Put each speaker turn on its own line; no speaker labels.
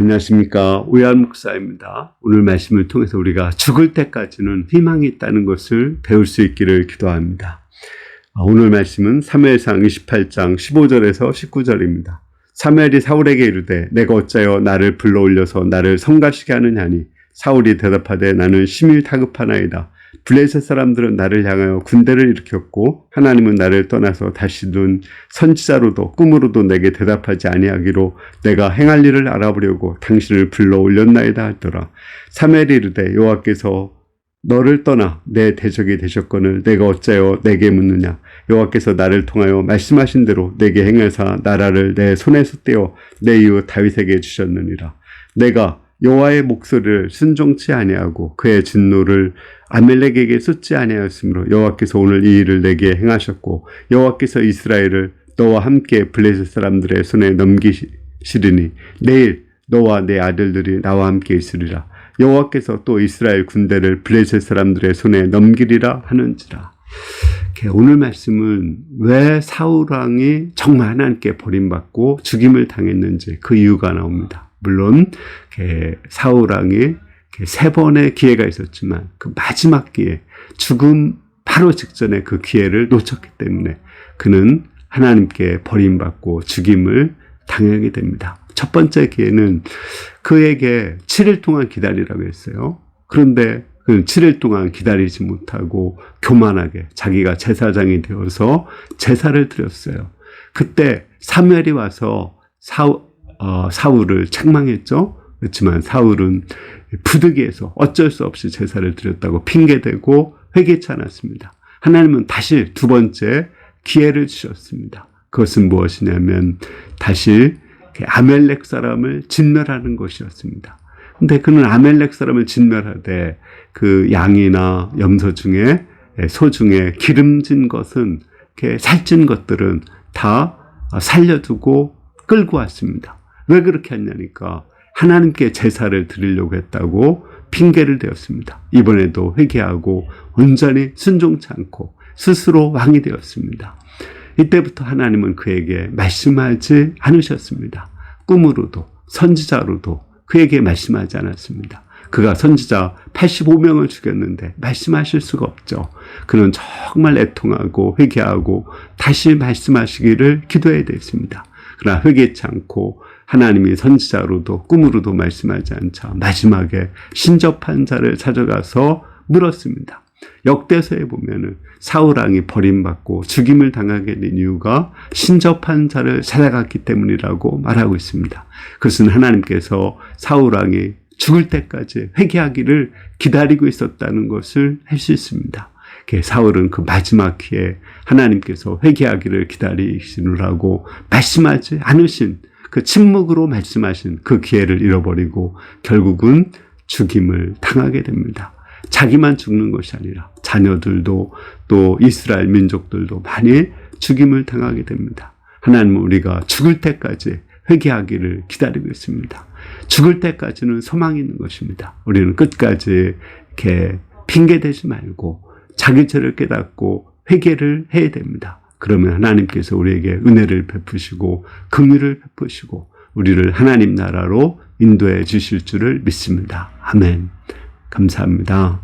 안녕하십니까. 오열 목사입니다. 오늘 말씀을 통해서 우리가 죽을 때까지는 희망이 있다는 것을 배울 수 있기를 기도합니다. 아, 오늘 말씀은 3회상 28장 15절에서 19절입니다. 사무엘이 사울에게 이르되 내가 어찌하여 나를 불러 올려서 나를 성가시게 하느냐니 사울이 대답하되 나는 심히 다급하나이다. 블레셋 사람들은 나를 향하여 군대를 일으켰고 하나님은 나를 떠나서 다시 눈 선지자로도 꿈으로도 내게 대답하지 아니하기로 내가 행할 일을 알아보려고 당신을 불러 올렸나이다 하더라. 사무엘이 이르되 여호와께서 너를 떠나 내 대적이 되셨거늘 내가 어찌하여 내게 묻느냐 여호와께서 나를 통하여 말씀하신 대로 내게 행하사 나라를 내 손에서 떼어 내 이웃 다윗에게 주셨느니라 내가 여호와의 목소리를 순종치 아니하고 그의 진노를 아멜렉에게 쏟지 아니하였으므로 여호와께서 오늘 이 일을 내게 행하셨고 여호와께서 이스라엘을 너와 함께 블레셋 사람들의 손에 넘기시리니 내일 너와 내 아들들이 나와 함께 있으리라 여호와께서 또 이스라엘 군대를 블레셋 사람들의 손에 넘기리라 하는지라. 오늘 말씀은 왜 사울 왕이 정말 하나님께 버림받고 죽임을 당했는지 그 이유가 나옵니다. 물론 사울 왕이 세 번의 기회가 있었지만 그 마지막 기회, 죽음 바로 직전에 그 기회를 놓쳤기 때문에 그는 하나님께 버림받고 죽임을 당하게 됩니다. 첫 번째 기회는 그에게 7일 동안 기다리라고 했어요. 그런데 그 7일 동안 기다리지 못하고 교만하게 자기가 제사장이 되어서 제사를 드렸어요. 그때 사무엘이 와서 사우, 어, 사울을 책망했죠. 그렇지만 사울은 부득이해서 어쩔 수 없이 제사를 드렸다고 핑계대고 회개치 않았습니다. 하나님은 다시 두 번째 기회를 주셨습니다. 그것은 무엇이냐면 다시 아멜렉 사람을 진멸하는 것이었습니다. 근데 그는 아멜렉 사람을 진멸하되 그 양이나 염소 중에 소 중에 기름진 것은 살찐 것들은 다 살려두고 끌고 왔습니다. 왜 그렇게 했냐니까 하나님께 제사를 드리려고 했다고 핑계를 대었습니다. 이번에도 회개하고 온전히 순종치 않고 스스로 왕이 되었습니다. 이때부터 하나님은 그에게 말씀하지 않으셨습니다. 꿈으로도 선지자로도 그에게 말씀하지 않았습니다. 그가 선지자 85명을 죽였는데 말씀하실 수가 없죠. 그는 정말 애통하고 회개하고 다시 말씀하시기를 기도해야 됐습니다. 그러나 회개치 않고 하나님이 선지자로도 꿈으로도 말씀하지 않자 마지막에 신접한 자를 찾아가서 물었습니다. 역대서에 보면은 사울왕이 버림받고 죽임을 당하게 된 이유가 신접한 자를 찾아갔기 때문이라고 말하고 있습니다. 그것은 하나님께서 사울왕이 죽을 때까지 회개하기를 기다리고 있었다는 것을 할 수 있습니다. 사울은 그 마지막 기회에 하나님께서 회개하기를 기다리시느라고 말씀하지 않으신 그 침묵으로 말씀하신 그 기회를 잃어버리고 결국은 죽임을 당하게 됩니다. 자기만 죽는 것이 아니라 자녀들도 또 이스라엘 민족들도 많이 죽임을 당하게 됩니다. 하나님은 우리가 죽을 때까지 회개하기를 기다리고 있습니다. 죽을 때까지는 소망이 있는 것입니다. 우리는 끝까지 이렇게 핑계대지 말고 자기 죄를 깨닫고 회개를 해야 됩니다. 그러면 하나님께서 우리에게 은혜를 베푸시고 긍휼을 베푸시고 우리를 하나님 나라로 인도해 주실 줄을 믿습니다. 아멘. 감사합니다.